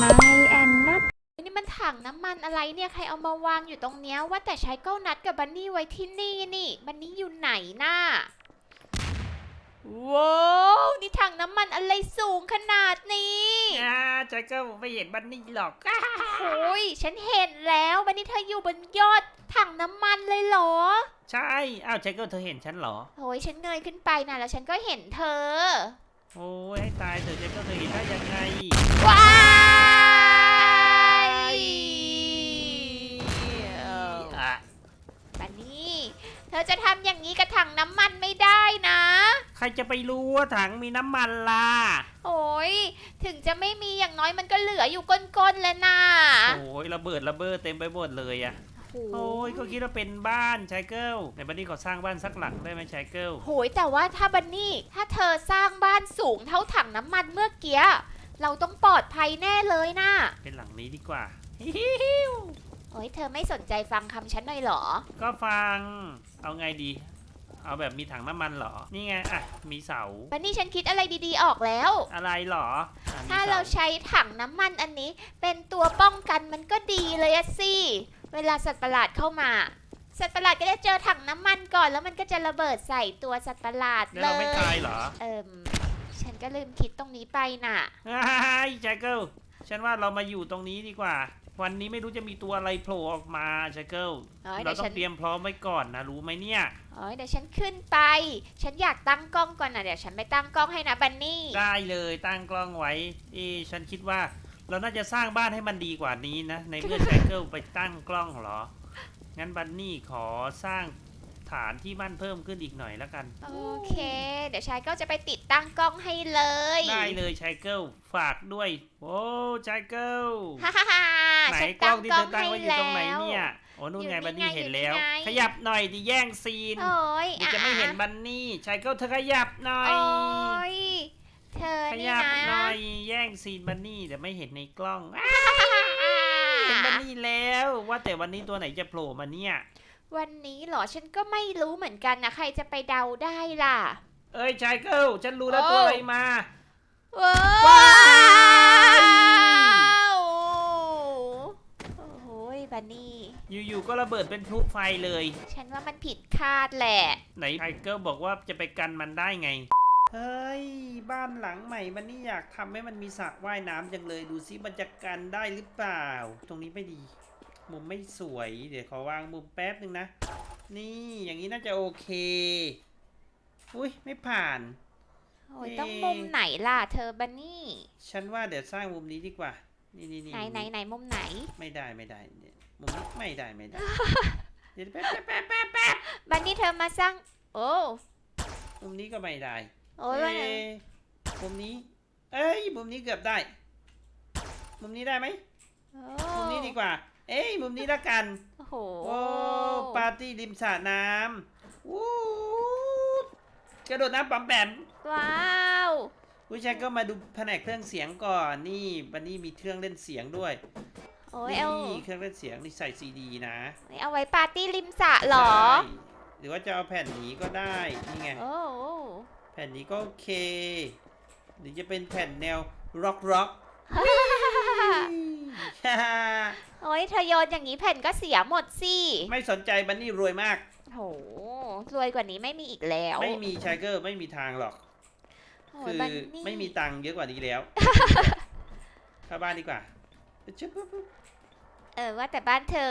My and Nut นี่มันถังน้ำมันอะไรเนี่ยใครเอามาวางอยู่ตรงเนี้ยว่าแต่ใช้เก้านัดกับบันนี่ไว้ที่นี่นี่บันนี่อยู่ไหนน่ะว้าวนี่ถังน้ำมันอะไรสูงขนาดนี้อ่าใจเกิลไม่เห็นบันนี่หรอกโอ้ยฉันเห็นแล้วบันนี่เธออยู่บนยอดถังน้ำมันเลยเหรอ ใช่อ้าวใจเกิลเธอเห็นฉันเหรอโอ้ยฉันเงยขึ้นไปนะแล้วฉันก็เห็นเธอ โอ้ยให้ตายเถอะใจเกิลเธอเห็นได้ยังไงว้า เธอจะทำอย่างนี้กับถังน้ำมันไม่ได้นะ ใครจะไปรู้ว่าถังมีน้ำมันล่ะ โอ้ยถึงจะไม่มีอย่างน้อยมันก็เหลืออยู่ก้นๆแล้วนะโอ้ยระเบิดระเบ้อเต็มไปหมดเลยอะโอ้โอ้ยก็คิดว่าเป็นบ้านชายเกิลในบันนี่ขอสร้างบ้านสักหลังได้ไหมชายเกิลโหยแต่ว่าถ้าบันนี่ถ้าเธอสร้างบ้านสูงเท่าถังน้ำมันเมื่อกี้เราต้องปลอดภัยแน่เลยนะเป็นหลังนี้ดีกว่า โอ้ยเธอไม่สนใจฟังคำฉันหน่อยเหรอ ก็ฟัง เอาไงดี เอาแบบมีถังน้ำมันเหรอ นี่ไง อะ มีเสา บันนี่ฉันคิดอะไรดีๆออกแล้ว อะไรเหรออะมีถ้าสเราใช้ถังน้ำมันอันนี้ เป็นตัวป้องกันมันก็ดีเลยอะสิ เวลาสัตว์ประหลาดเข้ามา สัตว์ประหลาดก็จะเจอถังน้ำมันก่อนแล้วมันก็จะระเบิดใส่ตัวสัตว์ประหลาดแล้วเลเราไม่ยตายเหรอเอิมฉันก็ลืมคิดตรงนี้ไปน่ะ ไอ้ยแจ็คเกิลฉันว่าเรามาอยู่ตรงนี้ดีกว่า วันนี้ไม่รู้จะมีตัวอะไรโผล่ออกมาแจ็คเกิลเอ้ยเราเดี๋ยวต้อฉังน เตรียมพร้อมไว้ก่อนนะรู้ไหมเนี่ย เอ้ยเดี๋ยวฉันขึ้นไป ฉันอยากตั้งกล้องก่อนนะเดี๋ยวฉันไปตั้งกล้องให้นะบันนี่ ได้เลยตั้งกล้องไว้เอ๊ะฉันคิดว่า เราน่าจะสร้างบ้านให้มันดีกว่านี้นะ ในเมื่อแจ็คเกิลไปตั้งกล้องเหรอ งั้นบันนี่ขอสร้าง ฐานที่มั่นเพิ่มขึ้นอีกหน่อยแล้วกัน โอเค เดี๋ยวชายก็จะไปติดตั้งกล้องให้เลยได้เลยชายเกิลฝากด้วย โอ้ชายเกิลฮ่าฮ่าฮ่าไหนฉันกล้ตั้องงที่กล้เธองอตั้งให้ไว้อยู่แล้ตรงไหนว เนี่ยโอ้นู่นไงอยู่บันนี่นี่ไงเห็นแล้ว อยู่นี่ไง ขยับหน่อยดิแย่งซีนโอ้ยเดี๋ยวจะไม่เห็นบันนี่ชายเกิลเธอขยับหน่อย โอ้ยเธอขนี่ยับนะหน่อยแย่งซีนบันนี่เดี๋ยวไม่เห็นในกล้องอ้าเห็นบันนี่แล้วว่าแต่วันนี้ตัวไหนจะโผล่มาเนี่ย วันนี้เหรอฉันก็ไม่รู้เหมือนกันนะใครจะไปเดาได้ล่ะ เอ้ยชายเกิลฉันรู้แล้วโอ้ตัวอะไรมา ว้าว้าววโอ้โหยบันนี่ อยู่ๆก็ระเบิดเป็นพลุไฟเลย ฉันว่ามันผิดคาดแหละ ไหนไทเกิลบอกว่าจะไปกันมันได้ไง เฮ้ย บ้านหลังใหม่มันนี่อยากทำให้มันมีสระว่ายน้ำจังเลย ดูซิมันจะกันได้หรือเปล่า ตรงนี้ไม่ดี มุมไม่สวย เดี๋ยวขอวางมุมแป๊บหนึ่งนะ นี่อย่างนี้น่าจะโอเค อุ้ยไม่ผ่าน โอ้ยเอ๊ะต้องมุมไหนล่ะเธอบันนี่ ฉันว่าเดี๋ยวสร้างมุมนี้ดีกว่า นี่นี่นี่ไหนไหนไหนมุมไหน ไม่ได้ไม่ได้เนี่ยมุมนี้ไม่ได้ไม่ได้ เดี๋ยวแป๊บแป๊บแป๊บแป๊บแป๊บบันนี่เธอมาสร้าง โอ้ มุมนี้ก็ไม่ได้ โอ้ยว่าไงเอ๊ะมุมนี้ เอ้ยมุมนี้เกือบได้ มุมนี้ได้ไหมโอ้มุมนี้ดีกว่า เอ้ยมุมนี้ละกัน โอ้โหโอ้ปาร์ตี้ริมสระน้ำวู้กระโดดน้ำปั๊มแปมว้าวผู้ชายก็มาดูแผนกเครื่องเสียงก่อนนี่บันนี่มีเครื่องเล่นเสียงด้วยโอ้ยนี่เอาเครื่องเล่นเสียงนี่ใส่ซีดีนะเอาไว้ปาร์ตี้ริมสระเหรอ ใช่หรือว่าจะเอาแผ่นนี้ก็ได้นี่ไง โอ้แผ่นนี้ก็โอเค หรือจะเป็นแผ่นแนวร็อกร็อก โอ้ยเธอโยนอย่างนี้แผ่นก็เสียหมดสิไม่สนใจบันนี่รวยมาก โหรวยกว่านี้ไม่มีอีกแล้วไม่มีชายเกอร์ไม่มีทางหรอกโอ้คืยอบันนี่ไม่มีตังค์เยอะกว่านี้แล้ว เข้าบ้านดีกว่าชึบปุ๊บปุ๊บเออว่าแต่บ้านเธอ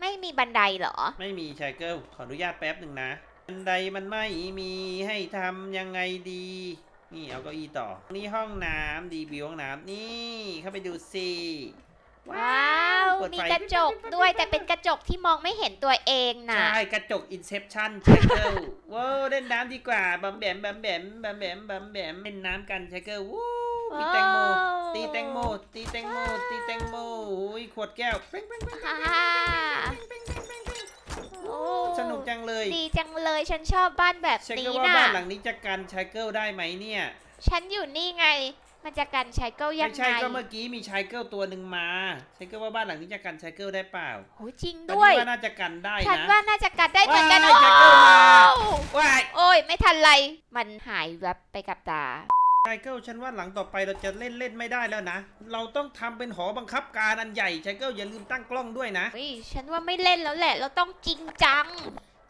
ไม่มีบันไดเหรอ ไม่มีชายเกอร์ขออนุญาตแป๊บหนึ่งนะบันไดมันไม่มีให้ทำยังไงดี นี่เอาเก้าอี้ต่อ นี่ห้องน้ำดีวิวห้องน้ำนี่เข้าไปดูสิ ว้าว เปิดมีไฟ กระจกด้วยแต่เป็นกระจกที่มองไม่เห็นตัวเองนะใช่ กระจกอินเซปชั่นชายเกิลว้าวเล่นน้ำดีกว่าบัมแบมบัมแบมบัมแบมบัมแบมเล่นน้ำกันชายเกิลวู้มีแตงโม ตีแตงโม ตีแตงโม ตีแตงโมอุ้ยขวดแก้วเป้งเป้งเป้งฮ่าโอ้สนุกจังเลยดีจังเลยฉันชอบบ้านแบบฉันนี้ก็ว่านะบ้านหลังนี้จะกันชายเกิลได้ไหมเนี่ย ฉันอยู่นี่ไง มันจะกันชายเก้ายังไม่ไงใช่ก็เมื่อกี้มีชายเกิลตัวหนึ่งมาชายเกิลว่าบ้านหลังนี้จะกันชายเกิลได้เปล่าโหจริงตอนด้วยนี้ว่าน่าจะกันได้ฉันนะ ว่าน่าจะกัดได้เหมือนกันว้ายโอ้ชายเกิลมา ว้ายโอ้ยไม่ทันไร มันหายแวบไปกับตา ไชเกิลฉันว่าหลังต่อไปเราจะเล่นเล่นไม่ได้แล้วนะ เราต้องทำเป็นหอบังคับการอันใหญ่ไชเกิลอย่าลืมตั้งกล้องด้วยนะเฮ้ยฉันว่าไม่เล่นแล้วแหละ เราต้องจริงจัง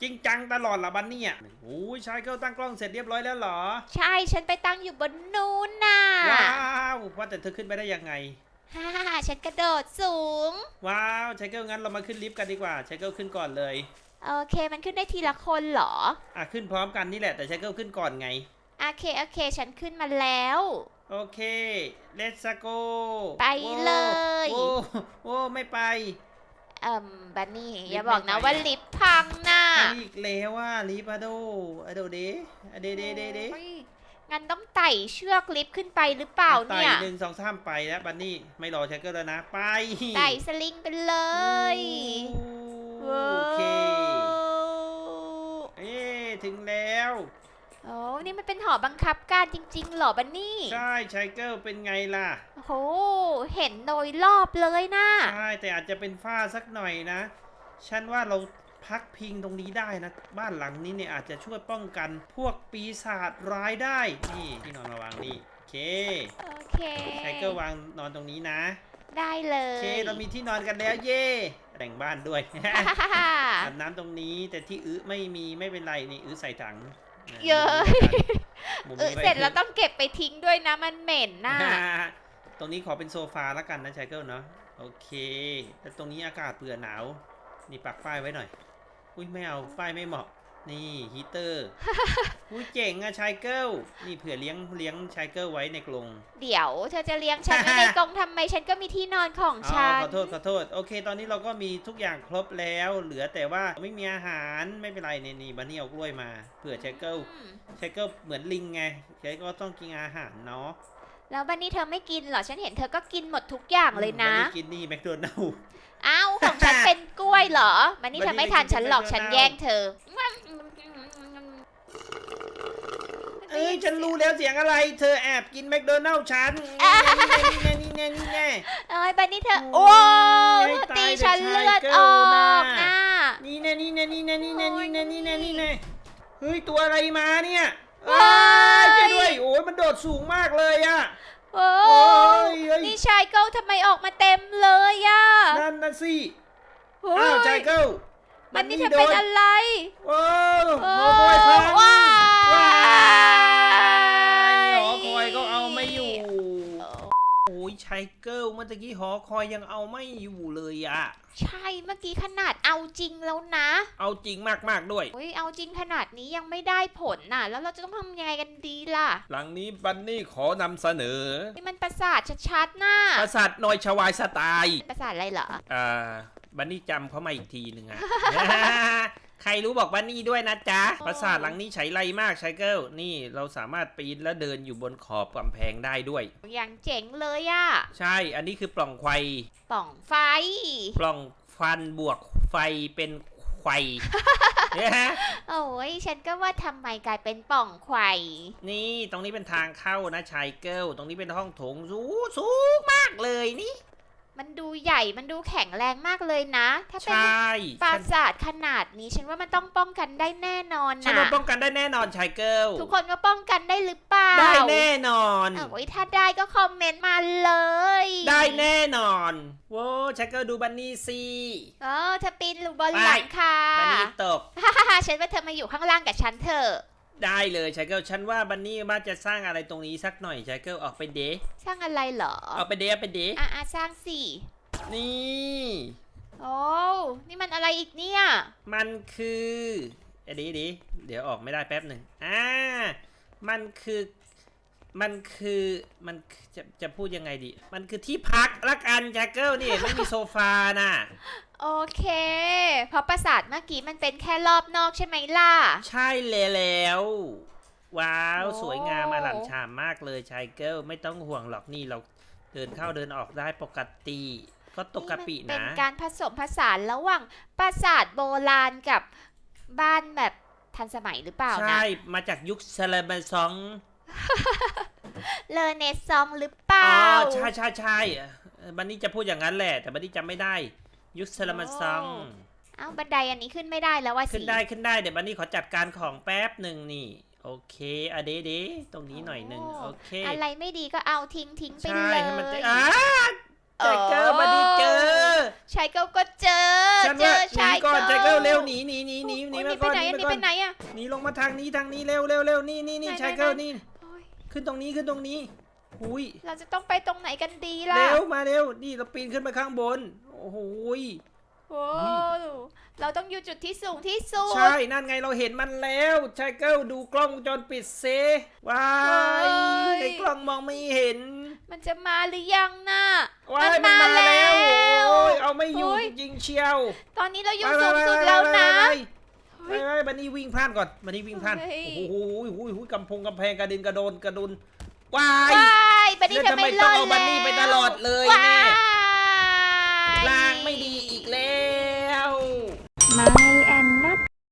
จริงจังตลอดละบันเนี่ยโอ้ยไชเกิลตั้งกล้องเสร็จเรียบร้อยแล้วเหรอ ใช่ฉันไปตั้งอยู่บนนู้นน่ะว้าวว่าแต่เธอขึ้นไปได้ยังไง ฮ่าฉันกระโดดสูง ว้าวไชเกิลงั้นเรามาขึ้นลิฟต์กันดีกว่าไชเกิลขึ้นก่อนเลย โอเคมันขึ้นได้ทีละคนเหรอ อะขึ้นพร้อมกันนี่แหละแต่ไชเกิลขึ้นก่อนไง โอเคโอเค ฉันขึ้นมาแล้ว โอเค let's go ไปเลย โอ้โอ้ไม่ไปเอ่มบันนี่ลิฟต์อย่าบอกนะไม่ไปว่าลิฟต์พังน่ะ อีกแล้วว่าลิฟต์อะโดอะโดเดอะเดเดเดเดโอ้ยงั้นต้องไต่เชือกลิฟต์ขึ้นไปหรือเปล่าเนี่ยไต่หนึ่งสองสามไปแล้วบันนี่ไม่รอไชเกิลแล้วนะไปไต่สลิงไปเลยโอเคเอ๊ะถึงแล้ว โอ้นี่มันเป็นหอบังคับการจริงๆเหรอบันนี่ ใช่ไชเกิลเป็นไงล่ะ โอ้โห เห็นโดยรอบเลยนะ ใช่แต่อาจจะเป็นฝ้าสักหน่อยนะ ฉันว่าเรา พักพิงตรงนี้ได้นะ บ้านหลังนี้เนี่ยอาจจะช่วยป้องกันพวกปีศาจร้ายได้ นี่ที่นอนมาวางนี่โอเคโอเคไชเกิลวางนอนตรงนี้นะ ได้เลโอยเคเรามีที่นอนกันแล้วเย่แต่งบ้านด้วยอาบน้ำตรงนี้แต่ที่อื้อไม่มีไม่เป็นไรนี่อื้อใส่ถังเยอะมุมเออนี้ไว้เสร็จแล้วต้องเก็บไปทิ้งด้วยนะมันเหม็นน่ะตรงนี้ขอเป็นโซฟาแล้วกันนะชายเกิลเนาะโอเคแต่ตรงนี้อากาศเผื่อหนาว นี่ปักป้ายไว้หน่อย อุ้ยไม่เอาป้ายไม่เหมาะ นี่ฮีเตอร์อุ้ยเจ๋งอะชายเกิลนี่เผื่อเลี้ยงเลี้ยงชายเกิลไว้ในกรง เดี๋ยวเธอจะเลี้ยงฉันไว้ในกรงทำไมฉันก็มีที่นอนของอ๋อฉันขอโทษขอโทษโอเค ตอนนี้เราก็มีทุกอย่างครบแล้ว เหลือแต่ว่าไม่มีอาหารไม่เป็นไรนี่นี่บันนี่เอากล้วยมาเผื่อชายเกิลอืมชายเกิลเหมือนลิงไงชายเกิลต้องกินอาหารเนาะ แล้วบันนี้เธอไม่กินเหรอ ฉันเห็นเธอก็กินหมดทุกอย่างเลยนะบันนี่กินนี่แมคโดนัล อ้าวของฉันเป็นกล้วยเหรอ บันนี้บัเธนอนี่ไม่ทันฉันหรอกกินฉัน McDonald's แย่งเธอเอ้ยฉันรู้แล้วเสียงอะไร เธอแอบกินแมคโดนัลล์ฉันอะนี่แน่นี่แน่นี่แน่ เอ้ยบันนี้เธอโอ้โอ้ยเธอตายตีแต่ฉันชายเลือดเกิอลอกน่ะนะนี่แน่นี่แน่นี่แน่นี่แน่นี่แน่นี่แน่นี่แน่เฮ้ยตัวอะไรมาเนี่ยว้ายเอ้ยช่วยด้วย โอ้ยมันโดดสูงมากเลยอะ โอ้ โอ้ยเฮ้ย นี่ชาย เกิลทำไมออกมาเต็มเลยอะนั่นนะสิ เฮ้อ้าวใจเกิลบันนี้เธอโดเป็นอะไร โอ้โอ้หอคอยพัง ว้า เกิลเมื่อตะกี้หอคอยยังเอาไม่อยู่เลยอะใช่เมื่อกี้ขนาดเอาจริงแล้วนะเอาจริงมากๆด้วย โอ้ยเอาจริงขนาดนี้ยังไม่ได้ผลน่ะ แล้วเราจะต้องทำยังไงกันดีล่ะ หลังนี้บันนี่ขอนำเสนอนี่มันประสาทชัดๆน่ะปราสาทนอยชวายสไตล์ประสาทอะไรเหรอ อ่าบันนี่จำเขามาอีกทีหนึ่งอะ ใครรู้บอกบันนี่ด้วยนะจ๊ะโอ้ปราสาทหลังนี้ใช้ไรมากชายเกิลนี่เราสามารถปีนและเดินอยู่บนขอบกำแพงได้ด้วย อย่างเจ๋งเลยอะใช่ อันนี้คือปล่องไฟ ป่องไฟ ปล่องฟันบวกไฟเป็นไฟ เนี่ยฮะ โอ้ยฉันก็ว่าทำไมกลายเป็นป่องไข่นี่ตรงนี้เป็นทางเข้านะชายเกิลตรงนี้เป็นห้องโถงสูงสูงมากเลยนี่ มันดูใหญ่มันดูแข็งแรงมากเลยนะ ถ้าใชเป็น่ปราฉันสาทขนาดนี้ฉันว่ามันต้องป้องกันได้แน่นอนฉันนะว่าป้องกันได้แน่นอนชายเกิลทุกคนก็ป้องกันได้หรือเปล่าได้แน่นอนโอ้ยถ้าได้ก็คอมเมนต์มาเลยได้แน่นอนโว้ชายเกิลดูบันนี่สิ เออเธอปีนหรือบนหลังคาบันนี่ตกฮ่าฮ่าฮ่าฉันว่าเธอมาอยู่ข้างล่างกับฉันเถอะ ได้เลยชายเกิลฉันว่าบันนี่ว่าจะสร้างอะไรตรงนี้สักหน่อยชายเกิลออกไปเดะสร้างอะไรเหรอออกไปเดะไปเดะอะอะสร้างสินี่โอ้นี่มันอะไรอีกเนี่ย มันคือเดี๋ยวดิเดี๋ยวออกไม่ได้แป๊บหนึ่งอ่ามันคือ มันคือมันจะจะพูดยังไงดี มันคือที่พักละกันชายเกิลนี่ ไม่มีโซฟาน่ะ โอเค เพราะปราสาทเมื่อกี้มันเป็นแค่รอบนอกใช่ไหมล่ะ ใช่เลยแล้ว ว้าวโอ้สวยงามมาหลังฉามมากเลยชายเกิลไม่ต้องห่วงหรอกนี่เราเดินเข้าเดินออกได้ปกติ ก็ตกกะปินี่มันเป็นะนการผสมผสานระหว่างปราสาทโบราณกับบ้านแบบทันสมัยหรือเปล่านะ ใช่ มาจากยุคเซเลบซอง เลอเนซองหรือเปอ๋ล่า อใช่ใช่ใช่เอ่อบันนี่จะพูดอย่างนั้นแหละ แต่บันนี่จำไม่ได้ ยุคเซเลบซองเอ้าบันไดอันนี้ขึ้นไม่ได้แล้วว่าขึ้นสิได้ขึ้นได้เดี๋ยวบันนี่ขอจัดการของแป๊บหนึ่งนี่ โอเคอะเดเดตรงนี้หน่อยหนึ่งโอ้โอเคอะไรไม่ดีก็เอาทิ้งทิ้งไปใช่เลยให้มันเจออ่าแจ็คเกอร์มาดิเจอชายเกิลก็เจอ ฉันเจว่าอหนีชายก่อนเกิแจ็คลเกอร์เร็วหนีหนีหนีหนีหนีโอ้ยมาไปก่อนไหนหนีอะมานี่ก่อไปนไหนอะ หนีลงมาทางนี้ทางนี้เร็วเร็วเร็วนี่นี่นี่ไหนชายไหนเกิลไหน นี่โอ้ย ขึ้นตรงนี้ขึ้นตรงนี้หุยเราจะต้องไปตรงไหนกันดีล่ะเร็วมาเร็วนี่เราปีนขึ้นไปข้างบนโอ้โหยโอ้เราต้องอยู่จุดที่สูงที่สุดใช่นั่นไงเราเห็นมันแล้วชายเกิลดูกล้องวงจรปิดเซว้ายในกล้องมองไม่เห็น มันจะมาหรือยังน่ะว้ายมันมาแล้วโอ้ยเอาไม่อยู่โอ้ยจริงๆเชียว ตอนนี้เราอยู่ไปสูงไปสุดไปแล้วนะไป เฮ้ยไปไปบันนี่วิ่งพลาดก่อนบันนี่วิ่งพลาดเฮ้ย โอ้โหโอ้โหกำพงกำแพงกระเด็นกระโดนกระดุนว้ายว้ายบันนี่แล้วจะทำไมไม่ต้รองอดเอาบันนี่ไปตลอดเลยว้าเนี่ยย ลางไม่ดีอีกแล้ว My